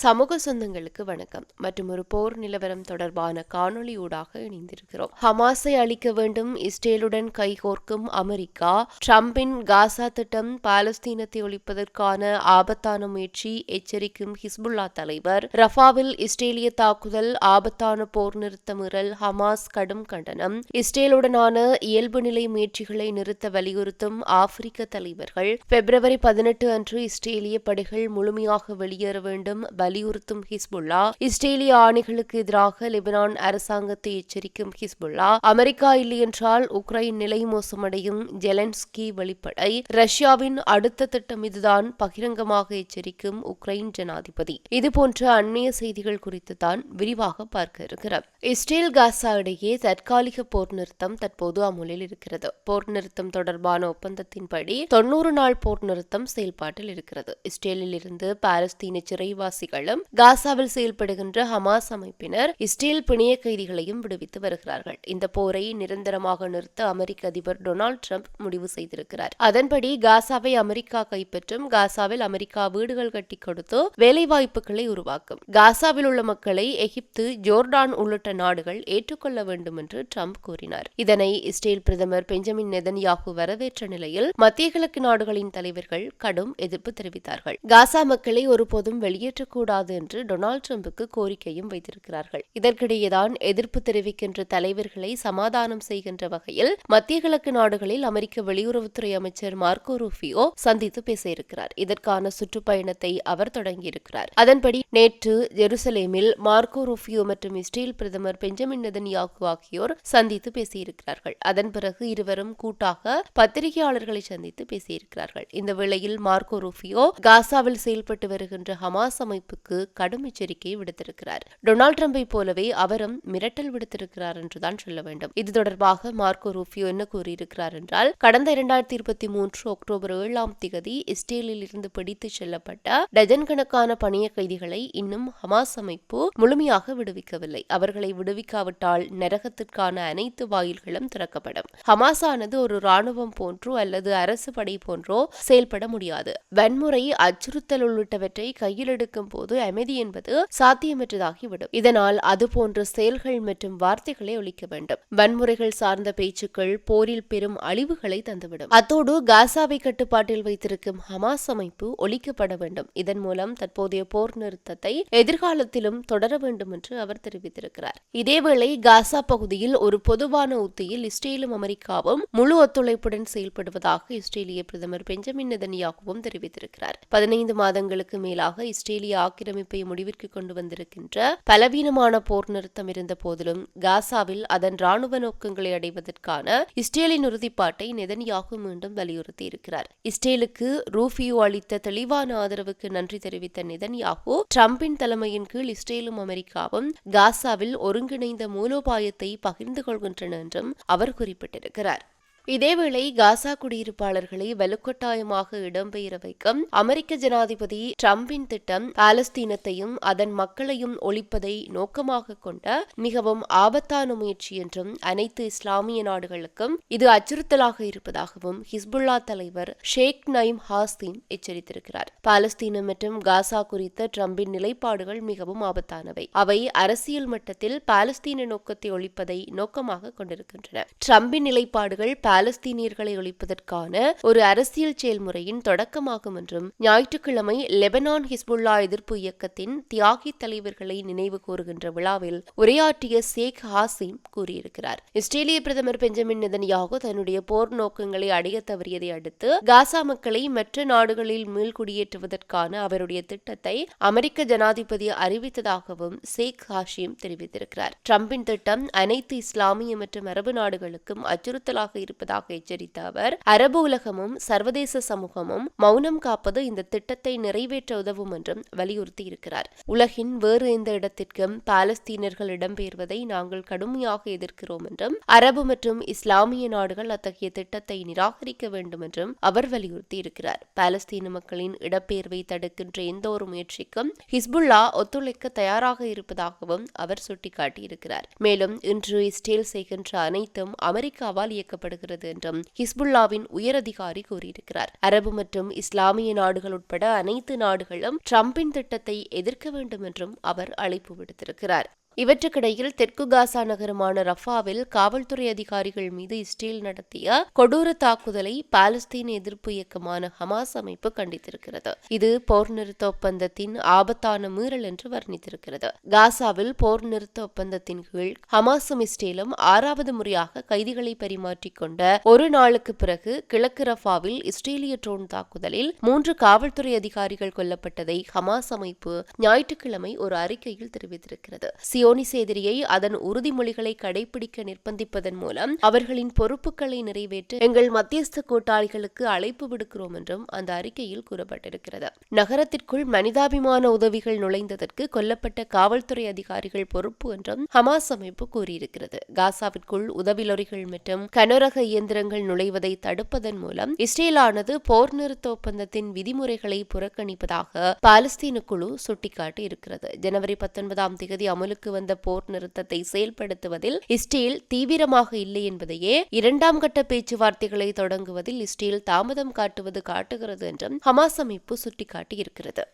சமூக சொந்தங்களுக்கு வணக்கம். மற்றும் ஒரு போர் நிலவரம் தொடர்பான காணொளி ஊடாக இணைந்திருக்கிறோம். ஹமாஸை அழிக்க வேண்டும் இஸ்ரேலுடன் கைகோர்க்கும் அமெரிக்கா டிரம்பின் காசா திட்டம் பாலஸ்தீனத்தை ஒழிப்பதற்கான ஆபத்தான முயற்சி எச்சரிக்கும் ஹிஸ்புல்லா தலைவர் ரஃபாவில் இஸ்ரேலிய தாக்குதல் ஆபத்தான போர் நிறுத்த மீறல் ஹமாஸ் கடும் கண்டனம் இஸ்ரேலுடனான இயல்பு நிலை முயற்சிகளை நிறுத்த வலியுறுத்தும் ஆப்பிரிக்க தலைவர்கள். பிப்ரவரி பதினெட்டு அன்று இஸ்ரேலிய படைகள் முழுமையாக வெளியேற வேண்டும் வலியுறுத்தும் ஹிஸ்புல்லா. இஸ்ரேலிய ஆணைகளுக்கு எதிராக லெபனான் அரசாங்கத்தை எச்சரிக்கும் ஹிஸ்புல்லா. அமெரிக்கா இல்லையென்றால் உக்ரைன் நிலை மோசமடையும் ஜெலன்ஸ்கி வெளிப்படை. ரஷ்யாவின் அடுத்த திட்டம் இதுதான் பகிரங்கமாக எச்சரிக்கும் உக்ரைன் ஜனாதிபதி. இதுபோன்ற அந்நிய செய்திகள் குறித்து தான் விரிவாக பார்க்க இருக்கிறோம். இஸ்ரேல் காசா இடையே தற்காலிக போர் நிறுத்தம் தற்போது அமுலில் இருக்கிறது. போர் நிறுத்தம் தொடர்பான ஒப்பந்தத்தின்படி தொன்னூறு நாள் போர் நிறுத்தம் செயல்பாட்டில் இருக்கிறது. இஸ்ரேலில் இருந்து பாலஸ்தீன சிறைவாசிகள் கைதிகளும் காசாவில் செயல்படுகின்ற ஹமாஸ் அமைப்பினர் இஸ்ரேல் பிணைய கைதிகளையும் விடுவித்து வருகிறார்கள். இந்த போரை நிரந்தரமாக நிறுத்த அமெரிக்க அதிபர் டொனால்டு டிரம்ப் முடிவு செய்திருக்கிறார். அதன்படி காசாவை அமெரிக்கா கைப்பற்றும் காசாவில் அமெரிக்கா வீடுகள் கட்டி கொடுத்து வேலைவாய்ப்புகளை உருவாக்கும். காசாவில் உள்ள மக்களை எகிப்து ஜோர்டான் உள்ளிட்ட நாடுகள் ஏற்றுக்கொள்ள வேண்டும் என்று ட்ரம்ப் கூறினார். இதனை இஸ்ரேல் பிரதமர் பெஞ்சமின் நெதன்யாகு வரவேற்ற நிலையில் மத்திய கிழக்கு நாடுகளின் தலைவர்கள் கடும் எதிர்ப்பு தெரிவித்தார்கள். காசா மக்களை ஒருபோதும் வெளியேற்றக்கூடாது கூடாது என்று டொனால்டு டிரம்புக்கு கோரிக்கையும் வைத்திருக்கிறார்கள். இதற்கிடையேதான் எதிர்ப்பு தெரிவிக்கின்ற தலைவர்களை சமாதானம் செய்கின்ற வகையில் மத்திய கிழக்கு நாடுகளில் அமெரிக்க வெளியுறவுத்துறை அமைச்சர் மார்க்கோ ரூபியோ சந்தித்து பேசியிருக்கிறார் இதற்கான சுற்றுப்பயணத்தை அவர் தொடங்கியிருக்கிறார். அதன்படி நேற்று ஜெருசலேமில் மார்க்கோ ரூபியோ மற்றும் இஸ்ரேல் பிரதமர் பெஞ்சமின் நெதன்யாகு ஆகியோர் சந்தித்து பேசியிருக்கிறார்கள். அதன் பிறகு இருவரும் கூட்டாக பத்திரிகையாளர்களை சந்தித்து பேசியிருக்கிறார்கள். இந்த வேளையில் மார்க்கோ ரூபியோ காசாவில் செயல்பட்டு வருகின்ற ஹமாஸ் அமைப்பு ட்ரம்புக்கு கடும் எச்சரிக்கை விடுத்திருக்கிறார். டொனால்டு ட்ரம்பை போலவே அவரும் மிரட்டல் விடுத்திருக்கிறார் என்றுதான் சொல்ல வேண்டும். இது தொடர்பாக மார்க்கோ ரூபியோ என்ன கூறியிருக்கிறார் என்றால் கடந்த இரண்டாயிரத்தி இருபத்தி மூன்று அக்டோபர் ஏழாம் திகதி இஸ்ரேலில் இருந்து பிடித்து செல்லப்பட்ட டஜன் கணக்கான பணிய கைதிகளை இன்னும் ஹமாஸ் அமைப்பு முழுமையாக விடுவிக்கவில்லை. அவர்களை விடுவிக்காவிட்டால் நரகத்திற்கான அனைத்து வாயில்களும் திறக்கப்படும். ஹமாஸ் ஆனது ஒரு ராணுவம் போன்றோ அல்லது அரசு படை போன்றோ செயல்பட முடியாது. வன்முறை அச்சுறுத்தல் உள்ளிட்டவற்றை கையில் எடுக்கும் போது போது அமைதி என்பது சாத்தியமற்றதாகிவிடும். இதனால் அதுபோன்ற செயல்கள் மற்றும் வார்த்தைகளை ஒழிக்க வேண்டும். வன்முறைகள் சார்ந்த பேச்சுக்கள் போரில் பெரும் அழிவுகளை தந்துவிடும். அத்தோடு காசாவை கட்டுப்பாட்டில் வைத்திருக்கும் ஹமாஸ் அமைப்பு ஒழிக்கப்பட வேண்டும். இதன் மூலம் தற்போதைய போர் நிறுத்தத்தை எதிர்காலத்திலும் தொடர வேண்டும் என்று அவர் தெரிவித்திருக்கிறார். இதேவேளை காசா பகுதியில் ஒரு பொதுவான உத்தியில் இஸ்ரேலும் அமெரிக்காவும் முழு ஒத்துழைப்புடன் செயல்படுவதாக இஸ்ரேலிய பிரதமர் பெஞ்சமின் நெதன்யாகவும் தெரிவித்திருக்கிறார். பதினைந்து மாதங்களுக்கு மேலாக இஸ்ரேலிய ஆக்கிரமிப்பை முடிவிற்கு கொண்டு வந்திருக்கின்ற பலவீனமான போர் நிறுத்தம் இருந்த போதிலும் காசாவில் அதன் ராணுவ நோக்கங்களை அடைவதற்கான இஸ்ரேலின் உறுதிப்பாட்டை நெதன்யாகு மீண்டும் வலியுறுத்தி இருக்கிறார். இஸ்ரேலுக்கு ரூபியோ அளித்த தெளிவான ஆதரவுக்கு நன்றி தெரிவித்த நெதன்யாகு டிரம்பின் தலைமையின் கீழ் இஸ்ரேலும் அமெரிக்காவும் காசாவில் ஒருங்கிணைந்த மூலோபாயத்தை பகிர்ந்து கொள்கின்றன என்றும் அவர் குறிப்பிட்டிருக்கிறார். இதேவேளை காசா குடியிருப்பாளர்களை வலுக்கட்டாயமாக இடம்பெயர வைக்க அமெரிக்க ஜனாதிபதி டிரம்பின் திட்டம் பாலஸ்தீனத்தையும் அதன் மக்களையும் ஒழிப்பதை நோக்கமாக கொண்ட மிகவும் ஆபத்தான முயற்சி என்றும் அனைத்து இஸ்லாமிய நாடுகளுக்கும் இது அச்சுறுத்தலாக இருப்பதாகவும் ஹிஸ்புல்லா தலைவர் ஷேக் நயிம் ஹாஸ்தீன் எச்சரித்திருக்கிறார். பாலஸ்தீனம் மற்றும் காசா குறித்த டிரம்பின் நிலைப்பாடுகள் மிகவும் ஆபத்தானவை. அவை அரசியல் மட்டத்தில் பாலஸ்தீன நோக்கத்தை ஒழிப்பதை நோக்கமாக கொண்டிருக்கின்றன. டிரம்பின் நிலைப்பாடுகள் பாலஸ்தீனியர்களை ஒழிப்பதற்கான ஒரு அரசியல் செயல்முறையின் தொடக்கமாகும் என்றும் ஞாயிற்றுக்கிழமை லெபனான் ஹிஸ்புல்லா எதிர்ப்பு இயக்கத்தின் தியாகி தலைவர்களை நினைவு கூறுகின்ற விழாவில் உரையாற்றிய ஷேக் ஹாசிம் கூறியிருக்கிறார். இஸ்ரேலிய பிரதமர் பெஞ்சமின் நிதன்யாகு தன்னுடைய போர் நோக்கங்களை அடைய தவறியதை அடுத்து காசா மக்களை மற்ற நாடுகளில் மீள்குடியேற்றுவதற்கான அவருடைய திட்டத்தை அமெரிக்க ஜனாதிபதி அறிவித்ததாகவும் ஷேக் ஹாஷிம் தெரிவித்திருக்கிறார். டிரம்பின் திட்டம் அனைத்து இஸ்லாமிய மற்றும் அரபு நாடுகளுக்கும் அச்சுறுத்தலாக இருப்பது இருப்பதாக எச்சரித்த அவர் அரபு உலகமும் சர்வதேச சமூகமும் மௌனம் காப்பது இந்த திட்டத்தை நிறைவேற்ற உதவும் என்றும் வலியுறுத்தி இருக்கிறார். உலகின் வேறு எந்த இடத்திற்கும் பாலஸ்தீனர்கள் இடம்பெயர்வதை நாங்கள் கடுமையாக எதிர்க்கிறோம் என்றும் அரபு மற்றும் இஸ்லாமிய நாடுகள் அத்தகைய திட்டத்தை நிராகரிக்க வேண்டும் என்றும் அவர் வலியுறுத்தி இருக்கிறார். பாலஸ்தீன மக்களின் இடப்பெயர்வை தடுக்கின்ற எந்த ஒரு முயற்சிக்கும் ஹிஸ்புல்லா ஒத்துழைக்க தயாராக இருப்பதாகவும் அவர் சுட்டிக்காட்டியிருக்கிறார். மேலும் இன்று இஸ்ரேல் செய்கின்ற அனைத்தும் அமெரிக்காவால் இயக்கப்படுகிறது. காட்டுகிறது என்றும் ஹிஸ்புல்லாவின் உயரதிகாரி கூறியிருக்கிறார். அரபு மற்றும் இஸ்லாமிய நாடுகள் உட்பட அனைத்து நாடுகளும் ட்ரம்பின் திட்டத்தை எதிர்க்க வேண்டும் என்றும் அவர் அழைப்பு விடுத்திருக்கிறார். இவற்றுக்கிடையில் தெற்கு காசா நகரமான ரஃபாவில் காவல்துறை அதிகாரிகள் மீது இஸ்ரேல் நடத்திய கொடூர தாக்குதலை பாலஸ்தீன எதிர்ப்பு இயக்கமான ஹமாஸ் அமைப்பு கண்டித்திருக்கிறது. இது போர் நிறுத்த ஒப்பந்தத்தின் ஆபத்தான மீறல் என்று வர்ணித்திருக்கிறது. காசாவில் போர் நிறுத்த ஒப்பந்தத்தின் கீழ் ஹமாஸும் இஸ்ரேலும் ஆறாவது முறையாக கைதிகளை பரிமாற்றிக் கொண்ட ஒரு நாளுக்கு பிறகு கிழக்கு ரஃபாவில் இஸ்ரேலிய ட்ரோன் தாக்குதலில் மூன்று காவல்துறை அதிகாரிகள் கொல்லப்பட்டதை ஹமாஸ் அமைப்பு ஞாயிற்றுக்கிழமை ஒரு அறிக்கையில் தெரிவித்திருக்கிறது. சியோனிஸ் எதிரியை அதன் உறுதிமொழிகளை கடைபிடிக்க நிர்பந்திப்பதன் மூலம் அவர்களின் பொறுப்புகளை நிறைவேற்ற எங்கள் மத்தியஸ்த கூட்டாளிகளுக்கு அழைப்பு விடுக்கிறோம் என்றும் அந்த அறிக்கையில் கூறப்பட்டிருக்கிறது. நகரத்திற்குள் மனிதாபிமான உதவிகள் நுழைந்ததற்கு கொல்லப்பட்ட காவல்துறை அதிகாரிகள் பொறுப்பு என்றும் ஹமாஸ் அமைப்பு கூறியிருக்கிறது. காசாவிற்குள் உதவி லொரிகள் மற்றும் கனரக இயந்திரங்கள் நுழைவதை தடுப்பதன் மூலம் இஸ்ரேலானது போர் நிறுத்த ஒப்பந்தத்தின் விதிமுறைகளை புறக்கணிப்பதாக பாலஸ்தீன குழு சுட்டிக்காட்டி இருக்கிறது ஜனவரி பத்தொன்பதாம் தேதி அமலுக்கு வந்த போர் நிறுத்தத்தை செயல்படுத்துவதில் இஸ்ரேல் தீவிரமாக இல்லை என்பதையே இரண்டாம் கட்ட பேச்சுவார்த்தைகளை தொடங்குவதில் இஸ்ரேல் தாமதம் காட்டுவது காட்டுகிறது என்றும் ஹமாஸ் அமைப்பு சுட்டிக்காட்டியிருக்கிறது.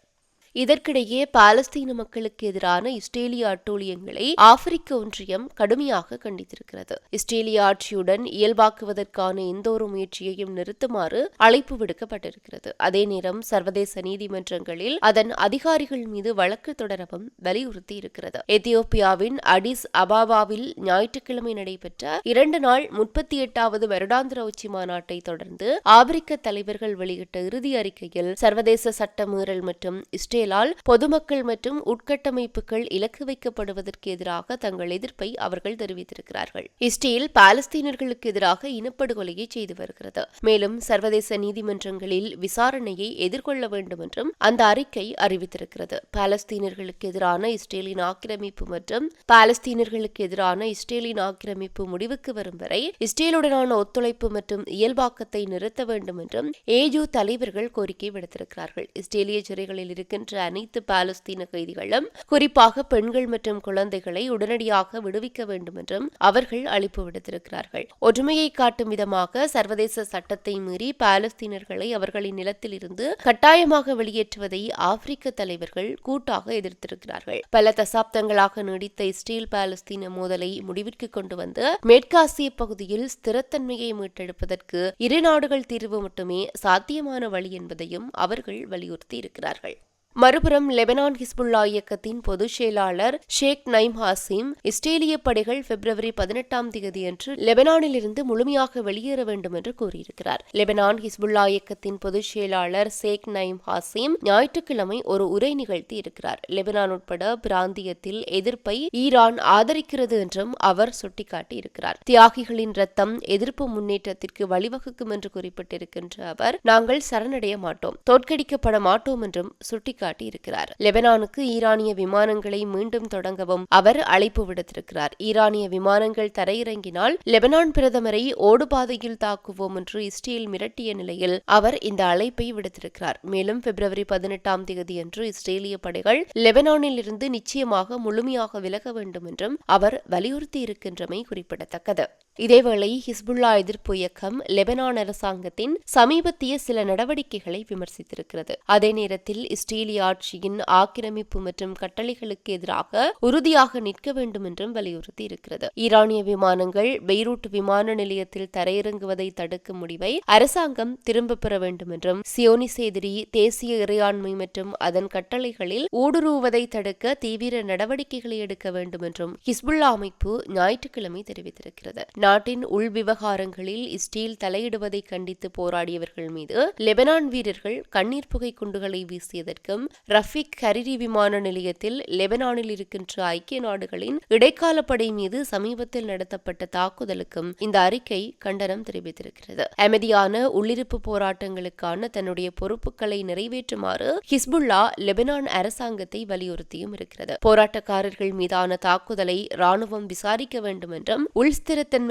இதற்கிடையே பாலஸ்தீன மக்களுக்கு எதிரான இஸ்ரேலிய அட்டூழியங்களை ஆப்பிரிக்க ஒன்றியம் கடுமையாக கண்டித்திருக்கிறது. இஸ்ரேலிய ஆட்சியுடன் இயல்பாக்குவதற்கான எந்த ஒரு முயற்சியையும் நிறுத்துமாறு அழைப்பு விடுக்கப்பட்டிருக்கிறது. அதே நேரம் சர்வதேச நீதிமன்றங்களில் அதன் அதிகாரிகள் மீது வழக்கு தொடரவும் வலியுறுத்தி இருக்கிறது எத்தியோப்பியாவின் அடிஸ் அபாபாவில் ஞாயிற்றுக்கிழமை நடைபெற்ற இரண்டு நாள் முப்பத்தி எட்டாவது வருடாந்திர உச்சி மாநாட்டை தொடர்ந்து ஆப்பிரிக்க தலைவர்கள் வெளியிட்ட இறுதி அறிக்கையில் சர்வதேச சட்ட மீறல் மற்றும் இஸ்ரேல் இஸ்ரேலால் பொதுமக்கள் மற்றும் உட்கட்டமைப்புகள் இலக்கு வைக்கப்படுவதற்கு எதிராக தங்கள் எதிர்ப்பை அவர்கள் தெரிவித்திருக்கிறார்கள். இஸ்ரேல் பாலஸ்தீனர்களுக்கு எதிராக இனப்படுகொலையை செய்து வருகிறது. மேலும் சர்வதேச நீதிமன்றங்களில் விசாரணையை எதிர்கொள்ள வேண்டும் என்றும் அந்த அறிக்கை அறிவித்திருக்கிறது. பாலஸ்தீனர்களுக்கு எதிரான இஸ்ரேலின் ஆக்கிரமிப்பு மற்றும் பாலஸ்தீனர்களுக்கு எதிரான இஸ்ரேலின் ஆக்கிரமிப்பு முடிவுக்கு வரும் வரை இஸ்ரேலுடனான ஒத்துழைப்பு மற்றும் இயல்பாக்கத்தை நிறுத்த வேண்டும் என்றும் ஏஜு தலைவர்கள் கோரிக்கை விடுத்திருக்கிறார்கள். இஸ்ரேலிய சிறைகளில் இருக்கின்ற அனைத்து பாலஸ்தீன கைதிகளும் குறிப்பாக பெண்கள் மற்றும் குழந்தைகளை உடனடியாக விடுவிக்க வேண்டும் என்றும் அவர்கள் அழைப்பு விடுத்திருக்கிறார்கள். ஒற்றுமையை காட்டும் விதமாக சர்வதேச சட்டத்தை மீறி பாலஸ்தீனர்களை அவர்களின் நிலத்தில் இருந்து கட்டாயமாக வெளியேற்றுவதை ஆப்பிரிக்க தலைவர்கள் கூட்டாக எதிர்த்திருக்கிறார்கள். பல தசாப்தங்களாக நீடித்த இஸ்ரேல் பாலஸ்தீன மோதலை முடிவிற்கு கொண்டு வந்து மேற்காசிய பகுதியில் ஸ்திரத்தன்மையை மீட்டெடுப்பதற்கு இரு நாடுகள் தீர்வு மட்டுமே சாத்தியமான வழி என்பதையும் அவர்கள் வலியுறுத்தி இருக்கிறார்கள் மறுபுறம் லெபனான் ஹிஸ்புல்லா இயக்கத்தின் பொதுச் செயலாளர் ஷேக் நைம் ஹாசிம் இஸ்ரேலிய படைகள் பிப்ரவரி பதினெட்டாம் தேதியன்று லெபனானிலிருந்து முழுமையாக வெளியேற வேண்டும் என்று கூறியிருக்கிறார். லெபனான் ஹிஸ்புல்லா இயக்கத்தின் பொதுச் செயலாளர் ஷேக் நைம் ஹாசிம் ஞாயிற்றுக்கிழமை ஒரு உரை நிகழ்த்தி இருக்கிறார். லெபனான் உட்பட பிராந்தியத்தில் எதிர்ப்பை ஈரான் ஆதரிக்கிறது என்றும் அவர் சுட்டிக்காட்டி இருக்கிறார். தியாகிகளின் ரத்தம் எதிர்ப்பு முன்னேற்றத்திற்கு வழிவகுக்கும் என்று குறிப்பிட்டிருக்கின்ற அவர் நாங்கள் சரணடைய மாட்டோம் தோற்கடிக்கப்பட மாட்டோம் என்றும் சுட்டிக்காட்டி சுட்டிக்காட்டியிருக்கிறார் லெபனானுக்கு ஈரானிய விமானங்களை மீண்டும் தொடங்கவும் அவர் அழைப்பு விடுத்திருக்கிறார். ஈரானிய விமானங்கள் தரையிறங்கினால் லெபனான் பிரதமரை ஓடுபாதையில் தாக்குவோம் என்று இஸ்ரேல் மிரட்டிய நிலையில் அவர் இந்த அழைப்பை விடுத்திருக்கிறார். மேலும் பிப்ரவரி பதினெட்டாம் தேதியன்று இஸ்ரேலிய படைகள் லெபனானில் இருந்து நிச்சயமாக முழுமையாக விலக வேண்டும் என்றும் அவர் வலியுறுத்தி இருக்கின்றமை குறிப்பிடத்தக்கது. இதேவேளை ஹிஸ்புல்லா எதிர்ப்பு இயக்கம் லெபனான் அரசாங்கத்தின் சமீபத்திய சில நடவடிக்கைகளை விமர்சித்திருக்கிறது. அதே நேரத்தில் இஸ்ரேலிய ஆட்சியின் ஆக்கிரமிப்பு மற்றும் கட்டளைகளுக்கு எதிராக உறுதியாக நிற்க வேண்டும் என்றும் வலியுறுத்தி இருக்கிறது ஈரானிய விமானங்கள் பெய்ரூட் விமான நிலையத்தில் தரையிறங்குவதை தடுக்கும் முடிவை அரசாங்கம் திரும்பப் பெற வேண்டும் என்றும் சியோனிஸ் எதிரி தேசிய இறையாண்மை மற்றும் அதன் கட்டளைகளில் ஊடுருவுவதை தடுக்க தீவிர நடவடிக்கைகளை எடுக்க வேண்டும் என்றும் ஹிஸ்புல்லா அமைப்பு ஞாயிற்றுக்கிழமை தெரிவித்திருக்கிறது. நாட்டின் உள் விவகாரங்களில் இஸ்ரேல் தலையிடுவதை கண்டித்து போராடியவர்கள் மீது லெபனான் வீரர்கள் கண்ணீர் புகை குண்டுகளை வீசியதற்கும் ரஃபிக் ஹரிரி விமான நிலையத்தில் லெபனானில் இருக்கின்ற ஐக்கிய நாடுகளின் இடைக்கால படை மீது சமீபத்தில் நடத்தப்பட்ட தாக்குதலுக்கும் இந்த அறிக்கை கண்டனம் தெரிவித்திருக்கிறது. அமைதியான உள்ளிருப்பு போராட்டங்களுக்கான தன்னுடைய பொறுப்புகளை நிறைவேற்றுமாறு ஹிஸ்புல்லா லெபனான் அரசாங்கத்தை வலியுறுத்தியும் இருக்கிறது. போராட்டக்காரர்கள் மீதான தாக்குதலை ராணுவம் விசாரிக்க வேண்டும் என்றும்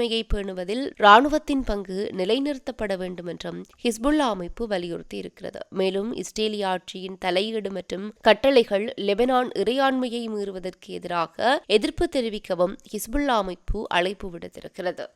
உள்ஸ்திரத்தன்மையை பேணுவதில் ராணுவத்தின் பங்கு நிலைநிறுத்தப்பட வேண்டும் என்றும் ஹிஸ்புல்லா அமைப்பு வலியுறுத்தி இருக்கிறது மேலும் இஸ்ரேலிய ஆட்சியின் தலையீடு மற்றும் கட்டளைகள் லெபனான் இறையாண்மையை மீறுவதற்கு எதிராக எதிர்ப்பு தெரிவிக்கவும் ஹிஸ்புல்லா அமைப்பு அழைப்பு விடுத்திருக்கிறது.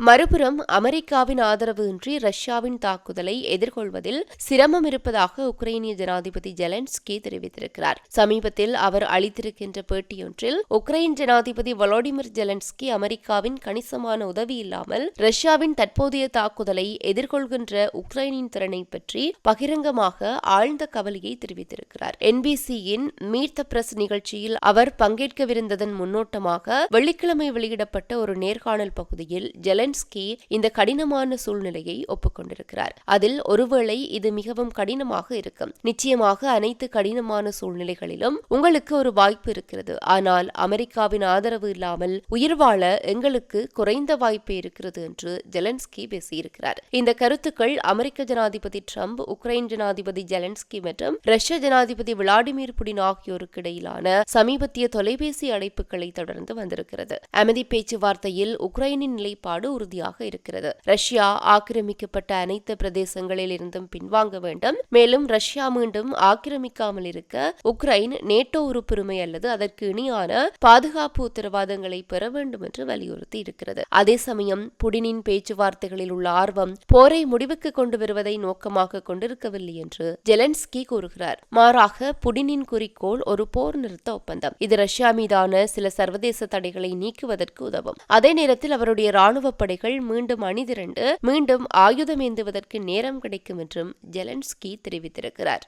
மறுபுறம் அமெரிக்காவின் ஆதரவு இன்றி ரஷ்யாவின் தாக்குதலை எதிர்கொள்வதில் சிரமம் இருப்பதாக உக்ரைனிய ஜனாதிபதி ஜெலன்ஸ்கி தெரிவித்திருக்கிறார். சமீபத்தில் அவர் அளித்திருக்கின்ற பேட்டியொன்றில் உக்ரைன் ஜனாதிபதி வொலோடிமிர் ஜெலன்ஸ்கி அமெரிக்காவின் கணிசமான உதவி இல்லாமல் ரஷ்யாவின் தற்போதைய தாக்குதலை எதிர்கொள்கின்ற உக்ரைனின் திறனை பற்றி பகிரங்கமாக ஆழ்ந்த கவலையை தெரிவித்திருக்கிறார். என்பிசியின் மீட் த பிரஸ் நிகழ்ச்சியில் அவர் பங்கேற்கவிருந்ததன் முன்னோட்டமாக வெள்ளிக்கிழமை வெளியிடப்பட்ட ஒரு நேர்காணல் பகுதியில் ஜெலன்ஸ்கி இந்த கடினமான சூழ்நிலையை ஒப்புக்கொண்டிருக்கிறார். அதில் ஒருவேளை இது மிகவும் கடினமாக இருக்கும். நிச்சயமாக அனைத்து கடினமான சூழ்நிலைகளிலும் உங்களுக்கு ஒரு வாய்ப்பு இருக்கிறது. ஆனால் அமெரிக்காவின் ஆதரவு இல்லாமல் உயிர் வாழ எங்களுக்கு குறைந்த வாய்ப்பு இருக்கிறது என்று ஜெலன்ஸ்கி பேசியிருக்கிறார். இந்த கருத்துக்கள் அமெரிக்க ஜனாதிபதி ட்ரம்ப் உக்ரைன் ஜனாதிபதி ஜெலன்ஸ்கி மற்றும் ரஷ்ய ஜனாதிபதி விளாடிமிர் புடின் ஆகியோருக்கு இடையிலான சமீபத்திய தொலைபேசி அழைப்புகளை தொடர்ந்து வந்திருக்கிறது. அமைதி பேச்சுவார்த்தையில் உக்ரைனின் நிலைப்பாடு உறுதியாக இருக்கிறது. ரஷ்யா ஆக்கிரமிக்கப்பட்ட அனைத்து பிரதேசங்களில் இருந்தும் பின்வாங்க வேண்டும். மேலும் ரஷ்யா மீண்டும் ஆக்கிரமிக்காமல் இருக்க உக்ரைன் நேட்டோ உறுப்புரிமை அல்லது அதற்கு இணையான பாதுகாப்பு உத்தரவாதங்களை பெற வேண்டும் என்று வலியுறுத்தி இருக்கிறது. அதே சமயம் புடினின் பேச்சுவார்த்தைகளில் உள்ள ஆர்வம் போரை முடிவுக்கு கொண்டு வருவதை நோக்கமாக கொண்டிருக்கவில்லை என்று ஜெலன்ஸ்கி கூறுகிறார். மாறாக புடினின் குறிக்கோள் ஒரு போர் நிறுத்த ஒப்பந்தம். இது ரஷ்யா மீதான சில சர்வதேச தடைகளை நீக்குவதற்கு உதவும். அதே நேரத்தில் அவருடைய ராணுவ படைகள் மீண்டும் அணிதிரண்டு மீண்டும் ஆயுதமேந்துவதற்கு நேரம் கிடைக்கும் என்றும் ஜெலன்ஸ்கி தெரிவித்திருக்கிறார்.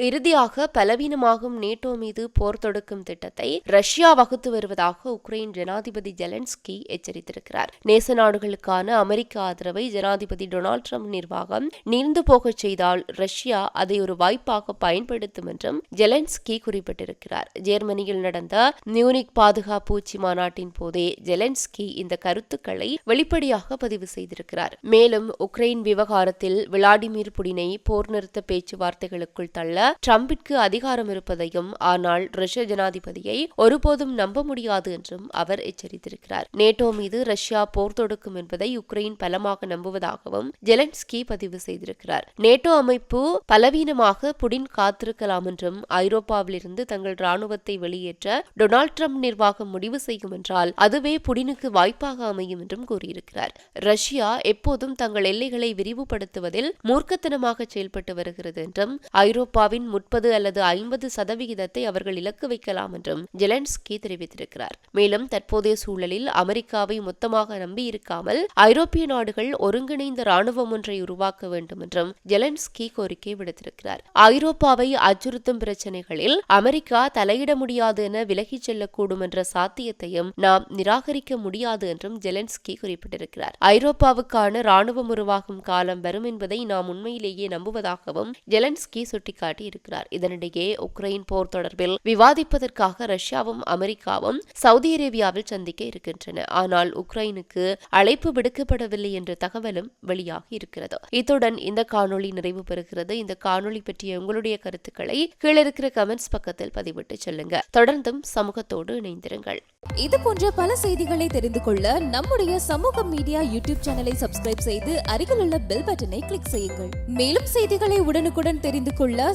இறுதியாக பலவீனமாகும் நேட்டோ மீது போர் தொடுக்கும் திட்டத்தை ரஷ்யா வகுத்து வருவதாக உக்ரைன் ஜனாதிபதி ஜெலன்ஸ்கி எச்சரித்திருக்கிறார். நேச நாடுகளுக்கான அமெரிக்க ஆதரவை ஜனாதிபதி டொனால்ட் ட்ரம்ப் நிர்வாகம் நீர்ந்து போகச் செய்தால் ரஷ்யா அதை ஒரு வாய்ப்பாக பயன்படுத்தும் என்றும் ஜெலன்ஸ்கி குறிப்பிட்டிருக்கிறார். ஜெர்மனியில் நடந்த மியூனிக் பாதுகாப்பு உச்சி மாநாட்டின் போதே ஜெலன்ஸ்கி இந்த கருத்துக்களை வெளிப்படையாக பதிவு செய்திருக்கிறார். மேலும் உக்ரைன் விவகாரத்தில் விளாடிமிர் புடினை போர் நிறுத்த பேச்சுவார்த்தைகளுக்குள் தள்ள டிரம்பிற்கு அதிகாரம் இருப்பதையும் ஆனால் ரஷ்ய ஜனாதிபதியை ஒருபோதும் நம்ப முடியாது என்றும் அவர் எச்சரித்திருக்கிறார். நேட்டோ மீது ரஷ்யா போர் தொடுக்கும் என்பதை உக்ரைன் பலமாக நம்புவதாகவும் ஜெலன்ஸ்கி பதிவு செய்திருக்கிறார். நேட்டோ அமைப்பு பலவீனமாக புடின் காத்திருக்கலாம் என்றும் ஐரோப்பாவிலிருந்து தங்கள் ராணுவத்தை வெளியேற்ற டொனால்ட் ட்ரம்ப் நிர்வாகம் முடிவு செய்யும் என்றால் அதுவே புடினுக்கு வாய்ப்பாக அமையும் என்றும் கூறியிருக்கிறார். ரஷ்யா எப்போதும் தங்கள் எல்லைகளை விரிவுபடுத்துவதில் மூர்க்கத்தனமாக செயல்பட்டு வருகிறது என்றும் ஐரோப்பாவின் முப்பது அல்லது ஐம்பது சதவிகிதத்தை அவர்கள் இலக்கு வைக்கலாம் என்றும் ஜெலன்ஸ்கி தெரிவித்திருக்கிறார். மேலும் தற்போதைய சூழலில் அமெரிக்காவை மொத்தமாக நம்பியிருக்காமல் ஐரோப்பிய நாடுகள் ஒருங்கிணைந்த ராணுவம் ஒன்றை உருவாக்க வேண்டும் என்றும் ஜெலன்ஸ்கி கோரிக்கை விடுத்திருக்கிறார். ஐரோப்பாவை அச்சுறுத்தும் பிரச்சனைகளில் அமெரிக்கா தலையிட முடியாது என விலகிச் செல்லக்கூடும் என்ற சாத்தியத்தையும் நாம் நிராகரிக்க முடியாது என்றும் ஜெலன்ஸ்கி குறிப்பிட்டிருக்கிறார். ஐரோப்பாவுக்கான ராணுவம் உருவாகும் காலம் வரும் என்பதை நாம் உண்மையிலேயே நம்புவதாகவும் ஜெலன்ஸ்கி சுட்டிக்காட்டி இருக்கிறார் இதனிடையே உக்ரைன் போர் தொடர்பில் விவாதிப்பதற்காக ரஷ்யாவும் அமெரிக்காவும் சவுதி அரேபியாவில் சந்திக்க இருக்கின்றன. ஆனால் உக்ரைனுக்கு அழைப்பு விடுக்கப்படவில்லை என்ற தகவலும் வெளியாகி இருக்கிறது. இத்துடன் இந்த காணொளி நிறைவு பெறுகிறது. இந்த காணொளி பற்றிய உங்களுடைய கருத்துக்களை கீழே இருக்கிற கமெண்ட்ஸ் பக்கத்தில் பதிவிட்டு சொல்லுங்க. தொடர்ந்தும் சமூகத்தோடு இணைந்திருங்கள். இது போன்ற பல செய்திகளை தெரிந்து கொள்ள நம்முடைய சமூக மீடியா யூடியூப் சேனலை சப்ஸ்கிரைப் செய்து அருகில் உள்ள பெல் பட்டனை கிளிக் செய்யுங்கள். மேலும் செய்திகளை உடனுக்குடன் தெரிந்து கொள்ள